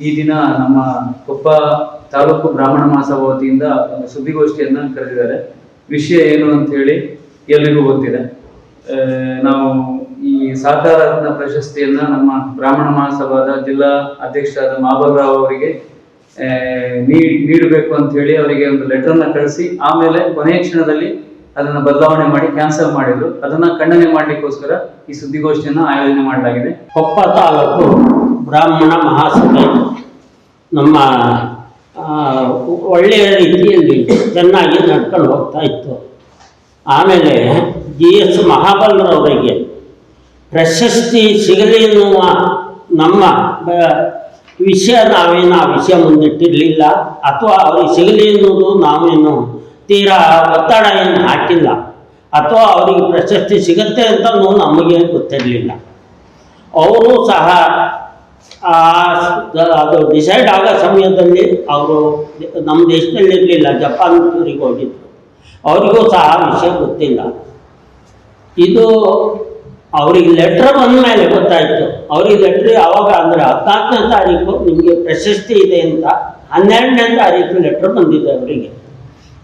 ಈ ದಿನ ನಮ್ಮ ಕೊಪ್ಪ ತಾಲೂಕು ಬ್ರಾಹ್ಮಣ ಮಹಾಸಭಾ ವತಿಯಿಂದ ಒಂದು ಸುದ್ದಿಗೋಷ್ಠಿಯನ್ನ ಕರೆದಿದ್ದಾರೆ. ವಿಷಯ ಏನು ಅಂತ ಹೇಳಿ ಎಲ್ಲರಿಗೂ ಗೊತ್ತಿದೆ. ನಾವು ಈ ಸಹಕಾರ ರತ್ನ ಪ್ರಶಸ್ತಿಯನ್ನ ನಮ್ಮ ಬ್ರಾಹ್ಮಣ ಮಹಾಸಭಾದ ಜಿಲ್ಲಾ ಅಧ್ಯಕ್ಷರಾದ ಮಾಬಲರಾವ್ ಅವರಿಗೆ ನೀಡಬೇಕು ಅಂತ ಹೇಳಿ ಅವರಿಗೆ ಒಂದು ಲೆಟರ್ನ ಕಳಿಸಿ, ಆಮೇಲೆ ಕೊನೆಯ ಕ್ಷಣದಲ್ಲಿ ಅದನ್ನ ಬದಲಾವಣೆ ಮಾಡಿ ಕ್ಯಾನ್ಸಲ್ ಮಾಡಿದ್ರು. ಅದನ್ನ ಖಂಡನೆ ಮಾಡ್ಲಿಕ್ಕೋಸ್ಕರ ಈ ಸುದ್ದಿಗೋಷ್ಠಿಯನ್ನ ಆಯೋಜನೆ ಮಾಡಲಾಗಿದೆ. ಕೊಪ್ಪ ತಾಲೂಕು ಬ್ರಾಹ್ಮಣ ಮಹಾಸಭೆ. ನಮ್ಮ ಒಳ್ಳೆಯ ರೀತಿಯಲ್ಲಿ ಚೆನ್ನಾಗಿ ನಡ್ಕೊಂಡು ಹೋಗ್ತಾ ಇತ್ತು. ಆಮೇಲೆ ಜಿ ಎಸ್ ಮಹಾಬಲರವರಿಗೆ ಪ್ರಶಸ್ತಿ ಸಿಗಲಿ ಎನ್ನುವ ನಮ್ಮ ವಿಷಯ ನಾವೇನು ಆ ವಿಷಯ ಮುಂದಿಟ್ಟಿರಲಿಲ್ಲ. ಅಥವಾ ಅವ್ರಿಗೆ ಸಿಗಲಿ ಎನ್ನುವುದು ನಾವೇನು ತೀರಾ ಒತ್ತಡ ಏನು ಹಾಕಿಲ್ಲ. ಅಥವಾ ಅವರಿಗೆ ಪ್ರಶಸ್ತಿ ಸಿಗುತ್ತೆ ಅಂತ ನಮಗೆ ಗೊತ್ತಿರಲಿಲ್ಲ. ಅವರು ಸಹ ಅದು ಡಿಸೈಡ್ ಆಗೋ ಸಮಯದಲ್ಲಿ ಅವರು ನಮ್ಮ ದೇಶದಲ್ಲಿ ಇರಲಿಲ್ಲ. ಜಪಾನ್ ಊರಿಗೆ ಹೋಗಿದ್ರು. ಅವರಿಗೂ ಸಹ ಆ ವಿಷಯ ಗೊತ್ತಿಲ್ಲ. ಇದು ಅವ್ರಿಗೆ ಲೆಟ್ರ್ ಬಂದ ಮೇಲೆ ಗೊತ್ತಾಯಿತು. ಅವ್ರಿಗೆ ಲೆಟ್ರ್ ಯಾವಾಗ ಅಂದರೆ ಹದಿನಾಲ್ಕನೇ ತಾರೀಕು ನಿಮಗೆ ಪ್ರಶಸ್ತಿ ಇದೆ ಅಂತ ಹನ್ನೆರಡನೇ ತಾರೀಕು ಲೆಟ್ರ್ ಬಂದಿದೆ ಅವರಿಗೆ.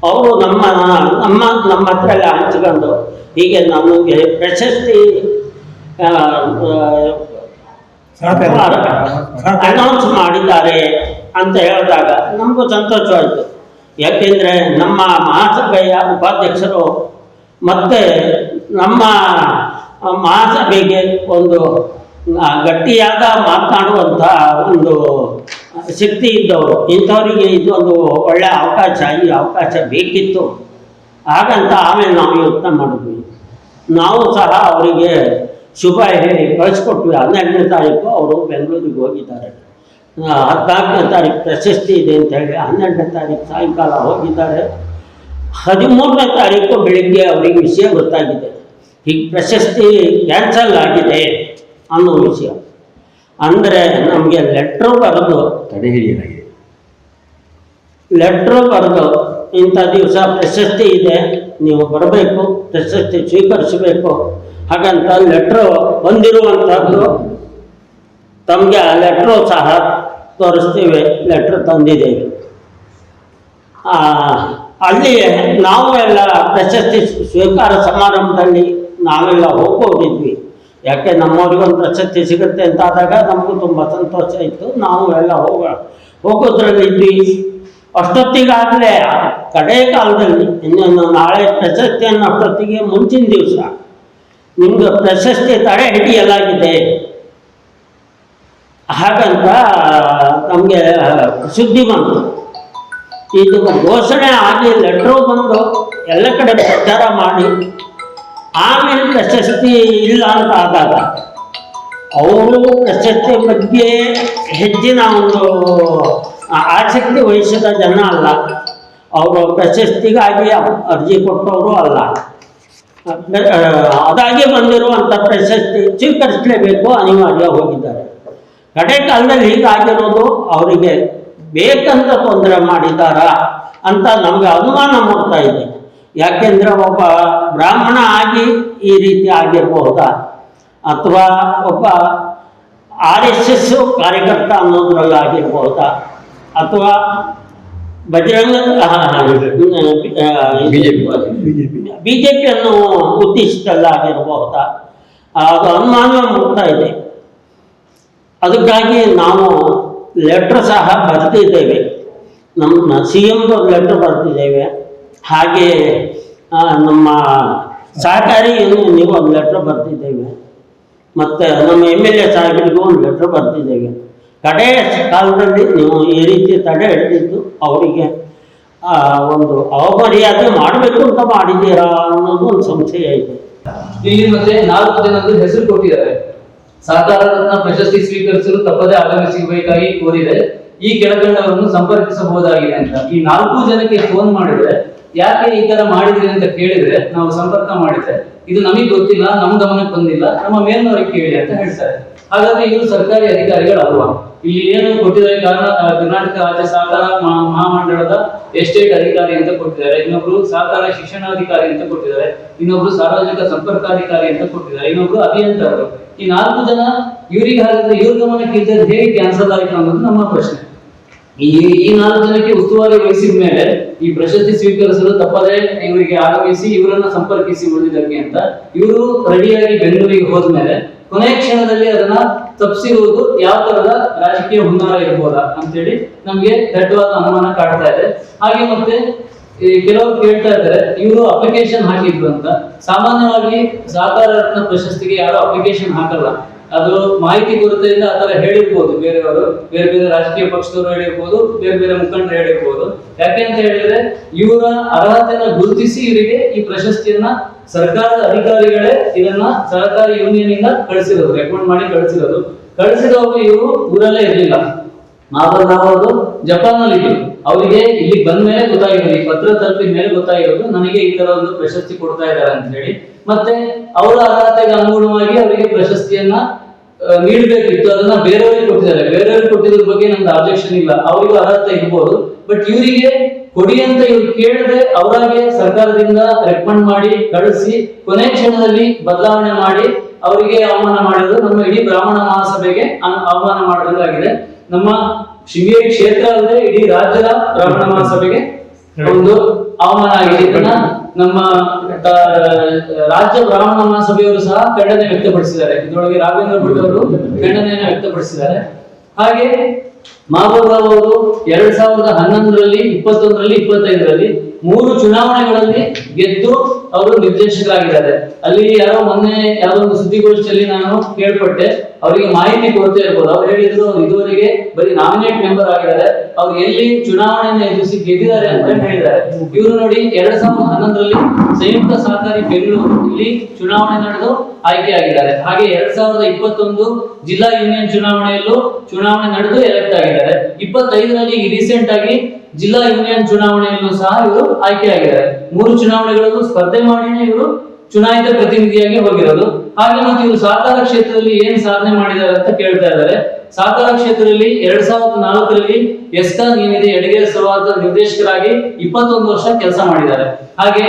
ಅವರು ನಮ್ಮ ನಮ್ಮ ನಮ್ಮ ಹತ್ರ ಎಲ್ಲ ಹಂಚ್ಕೊಂಡು ಹೀಗೆ ನಮಗೆ ಪ್ರಶಸ್ತಿ ಅನೌನ್ಸ್ ಮಾಡಿದ್ದಾರೆ ಅಂತ ಹೇಳಿದಾಗ ನಮಗೂ ಸಂತೋಷವಾಯಿತು ಯಾಕೆಂದರೆ ನಮ್ಮ ಮಹಾಸಭೆಯ ಉಪಾಧ್ಯಕ್ಷರು ಮತ್ತು ನಮ್ಮ ಮಹಾಸಭೆಗೆ ಒಂದು ಗಟ್ಟಿಯಾದ ಮಾತನಾಡುವಂಥ ಒಂದು ಶಕ್ತಿ ಇದ್ದವರು. ಇಂಥವರಿಗೆ ಇದು ಒಂದು ಒಳ್ಳೆಯ ಅವಕಾಶ ಈ ಅವಕಾಶ ಬೇಕಿತ್ತು. ಹಾಗಂತ ಆಮೇಲೆ ನಾವು ಯೋಚನೆ ಮಾಡಿದ್ವಿ. ನಾವು ಸಹ ಅವರಿಗೆ ಶುಭ ಹೇಳಿ ಕಳಿಸ್ಕೊಟ್ವಿ. ಹನ್ನೆರಡನೇ ತಾರೀಕು ಅವರು ಬೆಂಗಳೂರಿಗೆ ಹೋಗಿದ್ದಾರೆ. ಹದಿನಾಲ್ಕನೇ ತಾರೀಕು ಪ್ರಶಸ್ತಿ ಇದೆ ಅಂತ ಹೇಳಿ ಹನ್ನೆರಡನೇ ತಾರೀಕು ಸಾಯಂಕಾಲ ಹೋಗಿದ್ದಾರೆ. ಹದಿಮೂರನೇ ತಾರೀಕು ಬೆಳಿಗ್ಗೆ ಅವರಿಗೆ ವಿಷಯ ಗೊತ್ತಾಗಿದೆ. ಈಗ ಪ್ರಶಸ್ತಿ ಕ್ಯಾನ್ಸಲ್ ಆಗಿದೆ ಅನ್ನೋ ವಿಷಯ. ಅಂದರೆ ನಮಗೆ ಲೆಟ್ರು ಬರೆದು ತಡೆ ಹಿಡಿಯಲಾಗಿದೆ ಲೆಟ್ರು ಬರೆದು ಇಂಥ ದಿವಸ ಪ್ರಶಸ್ತಿ ಇದೆ ನೀವು ಬರಬೇಕು ಪ್ರಶಸ್ತಿ ಸ್ವೀಕರಿಸಬೇಕು. ಹಾಗಂತ ಲೆಟ್ರು ಬಂದಿರುವಂಥದ್ದು ತಮಗೆ ಆ ಲೆಟ್ರು ಸಹ ತೋರಿಸ್ತೀವಿ ಲೆಟ್ರ್ ತಂದಿದೆ. ಅಲ್ಲಿ ನಾವು ಎಲ್ಲ ಪ್ರಶಸ್ತಿ ಸ್ವೀಕಾರ ಸಮಾರಂಭದಲ್ಲಿ ನಾವೆಲ್ಲ ಹೋಗೋರಿದ್ವಿ ಯಾಕೆ ನಮ್ಮವ್ರಿಗೊಂದು ಪ್ರಶಸ್ತಿ ಸಿಗುತ್ತೆ ಅಂತ ಆದಾಗ ನಮಗೂ ತುಂಬ ಸಂತೋಷ ಇತ್ತು. ನಾವು ಎಲ್ಲ ಹೋಗ ಹೋಗೋದ್ರಲ್ಲಿದ್ವಿ ಅಷ್ಟೊತ್ತಿಗಾಗಲೇ ಕಡೆ ಕಾಲದಲ್ಲಿ, ಇನ್ನೊಂದು ನಾಳೆ ಪ್ರಶಸ್ತಿಯನ್ನು ಅಷ್ಟೊತ್ತಿಗೆ ಮುಂಚಿನ ದಿವಸ ನಿಮ್ಗೆ ಪ್ರಶಸ್ತಿ ತಡೆ ಹಿಡಿಯಲಾಗಿದೆ. ಹಾಗಂತ ನಮಗೆ ಸುದ್ದಿ ಬಂತು. ಇದು ಘೋಷಣೆ ಆಗಿ ಲೆಟ್ರು ಬಂದು ಎಲ್ಲ ಕಡೆ ಪ್ರಚಾರ ಮಾಡಿ, ಆಮೇಲೆ ಪ್ರಶಸ್ತಿ ಇಲ್ಲ ಅಂತ ಆದಾಗ ಅವರು ಪ್ರಶಸ್ತಿ ಬಗ್ಗೆ ಹೆಚ್ಚಿನ ಒಂದು ಆಸಕ್ತಿ ವಹಿಸಿದ ಜನ ಅಲ್ಲ. ಅವರು ಪ್ರಶಸ್ತಿಗಾಗಿ ಅರ್ಜಿ ಕೊಟ್ಟವರು ಅಲ್ಲ. ಅದಾಗಿ ಬಂದಿರುವಂಥ ಪ್ರಶಸ್ತಿ ಸ್ವೀಕರಿಸಲೇಬೇಕು ಅನಿವಾರ್ಯ ಹೋಗಿದ್ದಾರೆ ಕಡೆ ಕಾಲದಲ್ಲಿ ಹೀಗಾಗಿರೋದು ಅವರಿಗೆ ಬೇಕಂತ ತೊಂದರೆ ಮಾಡಿದಾರ ಅಂತ ನಮಗೆ ಅನುಮಾನ ಮಾಡ್ತಾ ಇದೆ ಯಾಕೆಂದ್ರೆ ಒಬ್ಬ ಬ್ರಾಹ್ಮಣ ಆಗಿ ಈ ರೀತಿ ಆಗಿರಬಹುದಾ ಅಥವಾ ಒಬ್ಬ ಆರ್ ಎಸ್ ಎಸ್ ಕಾರ್ಯಕರ್ತ ಅನ್ನೋದ್ರಲ್ಲಿ ಆಗಿರಬಹುದಾ ಅಥವಾ ಬಜರಂಗ ಬಿಜೆಪಿ ಬಿ ಜೆ ಪಿಯನ್ನು ಉದ್ದೇಶಿಸಲಾಗಿರಬಹುದಾ ಅದು ಅನುಮಾನ ಮೂಡ್ತಾ ಇದೆ. ಅದಕ್ಕಾಗಿ ನಾವು ಲೆಟ್ರ್ ಸಹ ಬರೆದಿದ್ದೇವೆ ನಮ್ಮ ಸಿ ಎಮ್ದು ಲೆಟ್ರ್ ಬರೆದಿದ್ದೇವೆ ಹಾಗೆ ನಮ್ಮ ಸಹಕಾರಿ ನೀವು ಒಂದು ಲೆಟ್ರ್ ಬರ್ತಿದ್ದೇವೆ. ಮತ್ತು ನಮ್ಮ ಎಂ ಎಲ್ ಎ ಸಾಹೇಬರಿಗೂ ಒಂದು ಲೆಟ್ರ್ ಬರ್ತಿದ್ದೇವೆ. ಕಡೆ ಕಾಲದಲ್ಲಿ ನೀವು ಈ ರೀತಿ ತಡೆ ಹಿಡಿದಿದ್ದು ಅವರಿಗೆ ಒಂದು ಅವಮರ್ಯಾದೆ ಮಾಡಬೇಕು ಅಂತ ಮಾಡಿದ್ದೀರಾ ಅನ್ನೋದು ಒಂದು ಸಂಶಯ ಇದೆ. ಇಲ್ಲಿ ಮತ್ತೆ ನಾಲ್ಕು ಜನದ್ದು ಹೆಸರು ಕೊಟ್ಟಿದ್ದಾರೆ. ಸಹಕಾರ ರತ್ನ ಪ್ರಶಸ್ತಿ ಸ್ವೀಕರಿಸಲು ತಪ್ಪದೇ ಆಗಮಿಸಬೇಕಾಗಿ ಕೋರಿದೆ. ಈ ಕೆಳಕಂಡವರನ್ನು ಸಂಪರ್ಕಿಸಬಹುದಾಗಿದೆ ಅಂತ. ಈ ನಾಲ್ಕು ಜನಕ್ಕೆ ಫೋನ್ ಮಾಡಿದ್ರೆ, ಯಾಕೆ ಈ ತರ ಮಾಡಿದ್ರಿ ಅಂತ ಕೇಳಿದ್ರೆ ನಾವು ಸಂಪರ್ಕ ಮಾಡಿದ್ರೆ, ಇದು ನಮಗೆ ಗೊತ್ತಿಲ್ಲ, ನಮ್ ಗಮನಕ್ಕೆ ಬಂದಿಲ್ಲ, ನಮ್ಮ ಮೇಲ್ನವರಿಗೆ ಕೇಳಿ ಅಂತ ಹೇಳ್ತಾರೆ. ಹಾಗಾದ್ರೆ ಇವರು ಸರ್ಕಾರಿ ಅಧಿಕಾರಿಗಳಲ್ವಾ? ಇಲ್ಲಿ ಏನು ಕೊಟ್ಟಿದ್ದಾರೆ ಕಾರಣ ಕರ್ನಾಟಕ ರಾಜ್ಯ ಸಹಕಾರ ಮಹಾ- ಮಹಾಮಂಡಳದ ಎಸ್ಟೇಟ್ ಅಧಿಕಾರಿ ಅಂತ ಕೊಟ್ಟಿದ್ದಾರೆ, ಇನ್ನೊಬ್ರು ಸಹಕಾರ ಶಿಕ್ಷಣಾಧಿಕಾರಿ ಅಂತ ಕೊಟ್ಟಿದ್ದಾರೆ, ಇನ್ನೊಬ್ರು ಸಾರ್ವಜನಿಕ ಸಂಪರ್ಕಾಧಿಕಾರಿ ಅಂತ ಕೊಟ್ಟಿದ್ದಾರೆ, ಇನ್ನೊಬ್ರು ಅಭಿಯಂತರರು. ಈ ನಾಲ್ಕು ಜನ ಇವರಿಗೆ ಹಾಗಾದ್ರೆ ಇವ್ರ ಗಮನಕ್ಕೆ ಇದ್ದದ್ದು ಹೇಗೆ ಕ್ಯಾನ್ಸಲ್ ಆಯಿತು ಅನ್ನೋದು ನಮ್ಮ ಪ್ರಶ್ನೆ. ಈ ಈ ನಾಲ್ಕು ಜನಕ್ಕೆ ಉಸ್ತುವಾರಿ ವಹಿಸಿದ ಮೇಲೆ ಈ ಪ್ರಶಸ್ತಿ ಸ್ವೀಕರಿಸಲು ತಪ್ಪದೆ ಇವರಿಗೆ ಆಗಮಿಸಿ, ಇವರನ್ನ ಸಂಪರ್ಕಿಸಿ ಉಳಿದಿದ್ದಕ್ಕೆ ಅಂತ ಇವರು ರೆಡಿಯಾಗಿ ಬೆಂಗಳೂರಿಗೆ ಹೋದ್ಮೇಲೆ ಕೊನೆಯ ಕ್ಷಣದಲ್ಲಿ ಅದನ್ನ ತಪ್ಪಿಸಿರುವುದು ಯಾವ ತರದ ರಾಜಕೀಯ ಹುನ್ನಾರ ಇರ್ಬೋದಾ ಅಂತೇಳಿ ನಮ್ಗೆ ದಡ್ಡವಾದ ಅನುಮಾನ ಕಾಡ್ತಾ ಇದೆ. ಹಾಗೆ ಮತ್ತೆ ಕೆಲವರು ಕೇಳ್ತಾ ಇದ್ದಾರೆ, ಇವರು ಅಪ್ಲಿಕೇಶನ್ ಹಾಕಿದ್ರು ಅಂತ. ಸಾಮಾನ್ಯವಾಗಿ ಸಾಕಾರ ರತ್ನ ಪ್ರಶಸ್ತಿಗೆ ಯಾರು ಅಪ್ಲಿಕೇಶನ್ ಹಾಕಲ್ಲ. ಅದು ಮಾಹಿತಿ ಕೊರತೆಯಿಂದ ಆ ತರ ಹೇಳಿರ್ಬೋದು ಬೇರೆಯವರು. ಬೇರೆ ಬೇರೆ ರಾಜಕೀಯ ಪಕ್ಷದವರು ಹೇಳಿರ್ಬೋದು, ಬೇರೆ ಬೇರೆ ಮುಖಂಡರು ಹೇಳಿರ್ಬೋದು. ಯಾಕೆ ಅಂತ ಹೇಳಿದ್ರೆ, ಇವರ ಅರ್ಹತೆಯನ್ನ ಗುರುತಿಸಿ ಇವರಿಗೆ ಈ ಪ್ರಶಸ್ತಿಯನ್ನ ಸರ್ಕಾರದ ಅಧಿಕಾರಿಗಳೇ ಇದನ್ನ ಸಹಕಾರಿ ಯೂನಿಯನ್ ಇಂದ ಕಳಿಸಿರೋದು ರೆಕಮೆಂಡ್ ಮಾಡಿ ಕಳಿಸಿರೋದು. ಕಳಿಸಿದವರು ಇವರು ಊರಲ್ಲೇ ಇರಲಿಲ್ಲ. ನಾವು ಅವರು ಜಪಾನ್ನಲ್ಲಿ ಇದ್ದರು ಅವರಿಗೆ ಇಲ್ಲಿ ಬಂದ ಮೇಲೆ ಗೊತ್ತಾಗಿರೋದು ಈ ಪತ್ರ ತಲುಪಿದ ಮೇಲೆ ಗೊತ್ತಾಗಿರೋದು, ನನಗೆ ಈ ತರ ಒಂದು ಪ್ರಶಸ್ತಿ ಕೊಡ್ತಾ ಇದ್ದಾರೆ ಅಂತ ಹೇಳಿ. ಮತ್ತೆ ಅವರ ಅರ್ಹತೆಗೆ ಅನುಗುಣವಾಗಿ ಅವರಿಗೆ ಪ್ರಶಸ್ತಿಯನ್ನ ನೀಡಬೇಕಿತ್ತು. ಅದನ್ನ ಬೇರೆಯವರಿಗೆ ಕೊಟ್ಟಿದ್ದಾರೆ. ಬೇರೆಯವರಿಗೆ ಕೊಟ್ಟಿದ್ರ ಬಗ್ಗೆ ನಮ್ದು ಆಬ್ಜೆಕ್ಷನ್ ಇಲ್ಲ. ಅವರಿಗೂ ಅರ್ಹತೆ ಇರ್ಬೋದು. ಬಟ್ ಇವರಿಗೆ ಕೊಡಿ ಅಂತ ಇವ್ರು ಕೇಳದೆ ಅವರಾಗೆ ಸರ್ಕಾರದಿಂದ ರೆಕಮೆಂಡ್ ಮಾಡಿ, ಕಳಿಸಿ, ಕೊನೆ ಕ್ಷಣದಲ್ಲಿ ಬದಲಾವಣೆ ಮಾಡಿ ಅವರಿಗೆ ಅವಮಾನ ಮಾಡಿದ್ರು. ನಮ್ಮ ಇಡೀ ಬ್ರಾಹ್ಮಣ ಮಹಾಸಭೆಗೆ ಅವಮಾನ ಮಾಡಿದಂಗಾಗಿದೆ. ನಮ್ಮ ಶೃಂಗೇರಿ ಕ್ಷೇತ್ರ ಅಲ್ಲದೆ ಇಡೀ ರಾಜ್ಯದ ಬ್ರಾಹ್ಮಣ ಮಹಾಸಭೆಗೆ ಒಂದು ಅವಮಾನ ಆಗಿದೆ. ಇದನ್ನ ನಮ್ಮ ರಾಜ್ಯ ಬ್ರಾಹ್ಮಣ ಮಹಾಸಭೆಯವರು ಸಹ ಖಂಡನೆ ವ್ಯಕ್ತಪಡಿಸಿದ್ದಾರೆ. ಇದರೊಳಗೆ ರಾಘವೇಂದ್ರ ಭಟ್ ಅವರು ಖಂಡನೆಯನ್ನು ವ್ಯಕ್ತಪಡಿಸಿದ್ದಾರೆ. ಹಾಗೆ ಮಹಬೂಬ್ ರಾವ್ ಅವರು ಎರಡ್ ಸಾವಿರದ ಹನ್ನೊಂದರಲ್ಲಿ ಇಪ್ಪತ್ತೊಂದರಲ್ಲಿ ಇಪ್ಪತ್ತೈದರಲ್ಲಿ ಮೂರು ಚುನಾವಣೆಗಳಲ್ಲಿ ಗೆದ್ದು ಅವರು ನಿರ್ದೇಶಕರಾಗಿದ್ದಾರೆ. ಅಲ್ಲಿ ಯಾರೋ ಮೊನ್ನೆ ಯಾವ್ದೋ ಒಂದು ಸುದ್ದಿಗೋಷ್ಠಿಯಲ್ಲಿ ನಾನು ಕೇಳ್ಪಟ್ಟೆ, ಅವರಿಗೆ ಮಾಹಿತಿ ಕೊಡ್ತಾ ಇರ್ಬೋದು. ಅವ್ರು ಹೇಳಿದ್ರು, ಇದುವರೆಗೆ ಬರೀ ನಾಮಿನೇಟ್ ಮೆಂಬರ್ ಆಗಿದ್ದಾರೆ. ಅವ್ರು ಎಲ್ಲಿ ಚುನಾವಣೆಯನ್ನು ಎದುರಿಸಿ ಗೆದ್ದಿದ್ದಾರೆ ಅಂತ ಹೇಳಿದ್ದಾರೆ. ಇವರು ನೋಡಿ ಎರಡ್ ಸಾವಿರದ ಹನ್ನೊಂದರಲ್ಲಿ ಸಂಯುಕ್ತ ಸಹಕಾರಿ ಬೆಂಗಳೂರು ಇಲ್ಲಿ ಚುನಾವಣೆ ನಡೆದು ಆಯ್ಕೆಯಾಗಿದ್ದಾರೆ ಹಾಗೆ ಎರಡ್ ಸಾವಿರದ ಇಪ್ಪತ್ತೊಂದು ಜಿಲ್ಲಾ ಯೂನಿಯನ್ ಚುನಾವಣೆಯಲ್ಲೂ ಚುನಾವಣೆ ನಡೆದು ಎಲೆಕ್ಟ್ ಆಗಿದ್ದಾರೆ. ಇಪ್ಪತ್ತೈದರಲ್ಲಿ ರೀಸೆಂಟ್ ಆಗಿ ಜಿಲ್ಲಾ ಯೂನಿಯನ್ ಚುನಾವಣೆಯಲ್ಲೂ ಸಹ ಇವರು ಆಯ್ಕೆಯಾಗಿದ್ದಾರೆ ಮೂರು ಚುನಾವಣೆಗಳಲ್ಲೂ ಸ್ಪರ್ಧೆ ಮಾಡಿನೇ ಇವರು ಚುನಾಯಿತ ಪ್ರತಿನಿಧಿಯಾಗಿ ಹೋಗಿರೋದು. ಹಾಗೆ ಮತ್ತೆ ಇವರು ಸಹಕಾರ ಕ್ಷೇತ್ರದಲ್ಲಿ ಏನ್ ಸಾಧನೆ ಮಾಡಿದ್ದಾರೆ ಅಂತ ಕೇಳ್ತಾ ಇದ್ದಾರೆ. ಸಹಕಾರ ಕ್ಷೇತ್ರದಲ್ಲಿ ಎರಡ್ ಸಾವಿರದ ನಾಲ್ಕರಲ್ಲಿ ಎಸ್ಕಾನ್ ಏನಿದೆ, ಎಡಿಗೆ ಸಭಾದ ನಿರ್ದೇಶಕರಾಗಿ ಇಪ್ಪತ್ತೊಂದು ವರ್ಷ ಕೆಲಸ ಮಾಡಿದ್ದಾರೆ. ಹಾಗೆ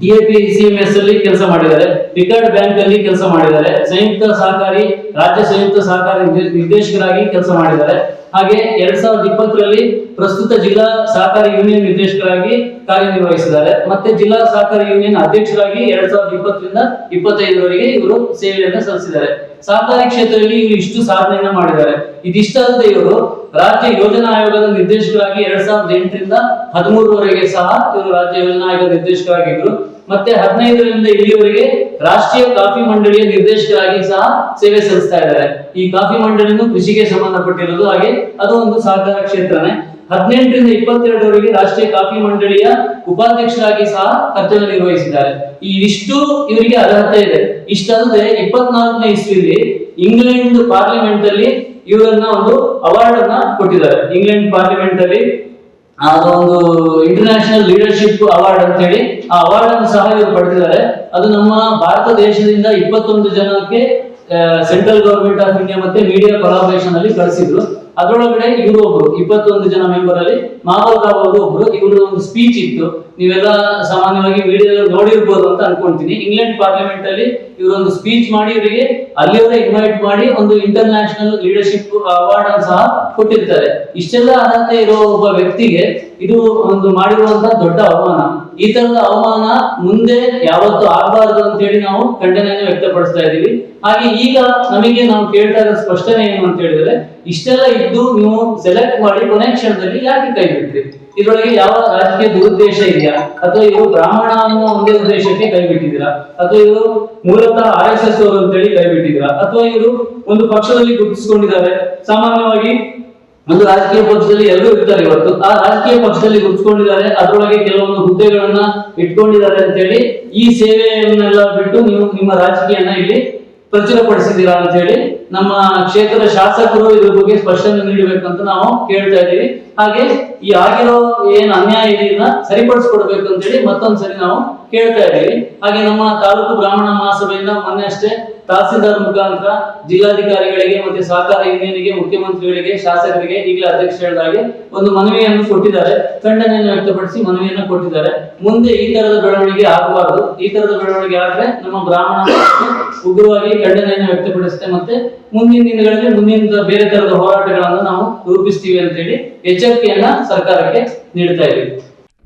ಟಿಎಪಿ ಸಿಎಂಎಸ್ ಅಲ್ಲಿ ಕೆಲಸ ಮಾಡಿದ್ದಾರೆ. ಪಿಕಾರ್ಡ್ ಬ್ಯಾಂಕ್ ಅಲ್ಲಿ ಕೆಲಸ ಮಾಡಿದ್ದಾರೆ. ಸಂಯುಕ್ತ ಸಹಕಾರಿ, ರಾಜ್ಯ ಸಂಯುಕ್ತ ಸಹಕಾರಿ ನಿರ್ದೇಶಕರಾಗಿ ಕೆಲಸ ಮಾಡಿದ್ದಾರೆ. ಹಾಗೆ ಎರಡ್ ಸಾವಿರದ ಇಪ್ಪತ್ತರಲ್ಲಿ ಪ್ರಸ್ತುತ ಜಿಲ್ಲಾ ಸಹಕಾರಿ ಯೂನಿಯನ್ ನಿರ್ದೇಶಕರಾಗಿ ಕಾರ್ಯನಿರ್ವಹಿಸಿದ್ದಾರೆ. ಮತ್ತೆ ಜಿಲ್ಲಾ ಸಹಕಾರಿ ಯೂನಿಯನ್ ಅಧ್ಯಕ್ಷರಾಗಿ ಎರಡ್ ಸಾವಿರದ ಇಪ್ಪತ್ತರಿಂದ ಇಪ್ಪತ್ತೈದರವರೆಗೆ ಇವರು ಸೇವೆಯನ್ನು ಸಲ್ಲಿಸಿದ್ದಾರೆ. ಸಹಕಾರಿ ಕ್ಷೇತ್ರದಲ್ಲಿ ಇವರು ಇಷ್ಟು ಸಾಧನೆಯನ್ನ ಮಾಡಿದ್ದಾರೆ. ಇದಿಷ್ಟಲ್ಲದೆ ಇವರು ರಾಜ್ಯ ಯೋಜನಾ ಆಯೋಗದ ನಿರ್ದೇಶಕರಾಗಿ ಎರಡ್ ಸಾವಿರದ ಎಂಟರಿಂದ ಹದಿಮೂರವರೆಗೆ ಸಹ ಇವರು ರಾಜ್ಯ ಯೋಜನಾ ಆಯೋಗದ ನಿರ್ದೇಶಕರಾಗಿದ್ರು. ಮತ್ತೆ ಹದಿನೈದರಿಂದ ಇಲ್ಲಿಯವರೆಗೆ ರಾಷ್ಟ್ರೀಯ ಕಾಫಿ ಮಂಡಳಿಯ ನಿರ್ದೇಶಕರಾಗಿ ಸಹ ಸೇವೆ ಸಲ್ಲಿಸ್ತಾ ಇದ್ದಾರೆ. ಈ ಕಾಫಿ ಮಂಡಳಿನೂ ಕೃಷಿಗೆ ಸಂಬಂಧಪಟ್ಟಿರೋದು. ಹಾಗೆ ಅದು ಒಂದು ಸಹಕಾರ ಕ್ಷೇತ್ರನೇ. ಹದಿನೆಂಟರಿಂದ ಇಪ್ಪತ್ತೆರಡರವರೆಗೆ ರಾಷ್ಟ್ರೀಯ ಕಾಫಿ ಮಂಡಳಿಯ ಉಪಾಧ್ಯಕ್ಷರಾಗಿ ಸಹ ಕರ್ತವ್ಯ ನಿರ್ವಹಿಸಿದ್ದಾರೆ. ಈ ಇಷ್ಟು ಇವರಿಗೆ ಅರ್ಹತೆ ಇದೆ. ಇಷ್ಟಲ್ಲದೆ ಇಪ್ಪತ್ನಾಲ್ಕನೇ ಇಸ್ವಿಯಲ್ಲಿ ಇಂಗ್ಲೆಂಡ್ ಪಾರ್ಲಿಮೆಂಟ್ ಅಲ್ಲಿ ಇವರನ್ನ ಒಂದು ಅವಾರ್ಡ್ ಅನ್ನ ಕೊಟ್ಟಿದ್ದಾರೆ. ಇಂಗ್ಲೆಂಡ್ ಪಾರ್ಲಿಮೆಂಟ್ ಅಲ್ಲಿ ಅದೊಂದು ಇಂಟರ್ನ್ಯಾಷನಲ್ ಲೀಡರ್ಶಿಪ್ ಅವಾರ್ಡ್ ಅಂತ ಹೇಳಿ ಆ ಅವಾರ್ಡ್ ಅನ್ನು ಸಹ ಇವರು ಪಡೆದಿದ್ದಾರೆ. ಅದು ನಮ್ಮ ಭಾರತ ದೇಶದಿಂದ ಇಪ್ಪತ್ತೊಂದು ಜನಕ್ಕೆ ಸೆಂಟ್ರಲ್ ಗವರ್ಮೆಂಟ್ ಆಫ್ ಇಂಡಿಯಾ ಮತ್ತೆ ಮೀಡಿಯಾ ಕೊಲಾಬರೇಷನ್ ಅಲ್ಲಿ ಕಳಿಸಿದ್ರು. ಅದರೊಳಗಡೆ ಇವರು ಒಬ್ರು. ಇಪ್ಪತ್ತೊಂದು ಜನ ಮೆಂಬರ್ ಅಲ್ಲಿ ಮಾಧವ್ ರಾವ್ ಅವರು ಒಬ್ರು. ಇವರು ಒಂದು ಸ್ಪೀಚ್ ಇತ್ತು. ನೀವೆಲ್ಲ ಸಾಮಾನ್ಯವಾಗಿ ವಿಡಿಯೋ ನೋಡಿರ್ಬೋದು ಅಂತ ಅನ್ಕೊಂತೀನಿ. ಇಂಗ್ಲೆಂಡ್ ಪಾರ್ಲಿಮೆಂಟ್ ಅಲ್ಲಿ ಇವರೊಂದು ಸ್ಪೀಚ್ ಮಾಡಿ, ಇವರಿಗೆ ಅಲ್ಲಿಯವರೇ ಇನ್ವೈಟ್ ಮಾಡಿ ಒಂದು ಇಂಟರ್ನ್ಯಾಷನಲ್ ಲೀಡರ್ಶಿಪ್ ಅವಾರ್ಡ್ ಅನ್ನು ಸಹ ಕೊಟ್ಟಿರ್ತಾರೆ. ಇಷ್ಟೆಲ್ಲ ಅರ್ಹತೆ ಇರೋ ಒಬ್ಬ ವ್ಯಕ್ತಿಗೆ ಇದು ಒಂದು ಮಾಡಿರುವಂತಹ ದೊಡ್ಡ ಅವಮಾನ. ಈ ತರದ ಅವಮಾನ ಮುಂದೆ ಯಾವತ್ತು ಆಗಬಾರದು ಅಂತ ಹೇಳಿ ನಾವು ಖಂಡನೆಯನ್ನು ವ್ಯಕ್ತಪಡಿಸ್ತಾ ಇದ್ದೀವಿ. ಹಾಗೆ ಈಗ ನಮಗೆ ನಾವು ಕೇಳ್ತಾ ಇರೋ ಸ್ಪಷ್ಟನೆ ಏನು ಅಂತ ಹೇಳಿದ್ರೆ, ಇಷ್ಟೆಲ್ಲ ಇದ್ದು ನೀವು ಸೆಲೆಕ್ಟ್ ಮಾಡಿ ಕೊನೆ ಕ್ಷಣದಲ್ಲಿ ಯಾಕೆ ಕೈ ಬಿಟ್ರಿ? ಇದರೊಳಗೆ ಯಾವ ರಾಜಕೀಯ ದುರುದ್ದೇಶ ಇದೆಯಾ? ಅಥವಾ ಇವರು ಬ್ರಾಹ್ಮಣ ಅನ್ನೋ ಒಂದೇ ಉದ್ದೇಶಕ್ಕೆ ಕೈ ಬಿಟ್ಟಿದ್ದೀರಾ? ಅಥವಾ ಇವರು ಮೂಲತಃ ಆರ್ ಎಸ್ ಎಸ್ ಅವರು ಅಂತೇಳಿ ಕೈ ಬಿಟ್ಟಿದ್ದೀರಾ? ಅಥವಾ ಇವರು ಒಂದು ಪಕ್ಷದಲ್ಲಿ ಗುರುತಿಸಿಕೊಂಡಿದ್ದಾರೆ? ಸಾಮಾನ್ಯವಾಗಿ ಒಂದು ರಾಜಕೀಯ ಪಕ್ಷದಲ್ಲಿ ಎಲ್ಲರೂ ಇರ್ತಾರೆ ಇವತ್ತು. ಆ ರಾಜಕೀಯ ಪಕ್ಷದಲ್ಲಿ ಗುರುತಿಸ್ಕೊಂಡಿದ್ದಾರೆ. ಅದರೊಳಗೆ ಕೆಲವೊಂದು ಹುದ್ದೆಗಳನ್ನ ಇಟ್ಕೊಂಡಿದ್ದಾರೆ ಅಂತ ಹೇಳಿ ಈ ಸೇವೆಯನ್ನೆಲ್ಲ ಬಿಟ್ಟು ನೀವು ನಿಮ್ಮ ರಾಜಕೀಯನ ಇಲ್ಲಿ ಪ್ರಚುರಪಡಿಸಿದ್ದೀರಾ ಅಂತ ಹೇಳಿ ನಮ್ಮ ಕ್ಷೇತ್ರದ ಶಾಸಕರು ಇದ್ರ ಬಗ್ಗೆ ಸ್ಪಷ್ಟನೆ ನೀಡಬೇಕಂತ ನಾವು ಕೇಳ್ತಾ ಇದ್ದೀವಿ. ಹಾಗೆ ಈ ಆಗಿರೋ ಏನ್ ಅನ್ಯಾಯ ಇದೆ ಇದನ್ನ ಸರಿಪಡಿಸ್ಕೊಡ್ಬೇಕು ಅಂತ ಹೇಳಿ ಮತ್ತೊಂದ್ಸರಿ ನಾವು ಕೇಳ್ತಾ ಇದ್ದೀವಿ. ಹಾಗೆ ನಮ್ಮ ತಾಲೂಕು ಬ್ರಾಹ್ಮಣ ಮಹಾಸಭೆಯಿಂದ ಮೊನ್ನೆ ಅಷ್ಟೇ ತಹಸೀಲ್ದಾರ್ ಮುಖಾಂತರ ಜಿಲ್ಲಾಧಿಕಾರಿಗಳಿಗೆ ಮತ್ತೆ ಸಹಕಾರ ಯೂನಿಯನ್ಗೆ, ಮುಖ್ಯಮಂತ್ರಿಗಳಿಗೆ, ಶಾಸಕರಿಗೆ ಈಗಲೇ ಅಧ್ಯಕ್ಷ ಹೇಳಿದಾಗೆ ಒಂದು ಮನವಿಯನ್ನು ಕೊಟ್ಟಿದ್ದಾರೆ. ಖಂಡನೆಯನ್ನು ವ್ಯಕ್ತಪಡಿಸಿ ಮನವಿಯನ್ನು ಕೊಟ್ಟಿದ್ದಾರೆ. ಮುಂದೆ ಈ ತರದ ಬೆಳವಣಿಗೆ ಆಗಬಾರದು. ಈ ತರದ ಬೆಳವಣಿಗೆ ಆದ್ರೆ ನಮ್ಮ ಬ್ರಾಹ್ಮಣ ಉಗ್ರವಾಗಿ ಖಂಡನೆಯನ್ನು ವ್ಯಕ್ತಪಡಿಸುತ್ತೆ ಮತ್ತೆ ಮುಂದಿನ ದಿನಗಳಲ್ಲಿ ಮುಂದಿನ ಬೇರೆ ತರದ ಹೋರಾಟಗಳನ್ನು ನಾವು ರೂಪಿಸ್ತೀವಿ ಅಂತೇಳಿ ಎಚ್ಚರಿಕೆಯನ್ನ ಸರ್ಕಾರಕ್ಕೆ ನೀಡ್ತಾ ಇದ್ದೀವಿ.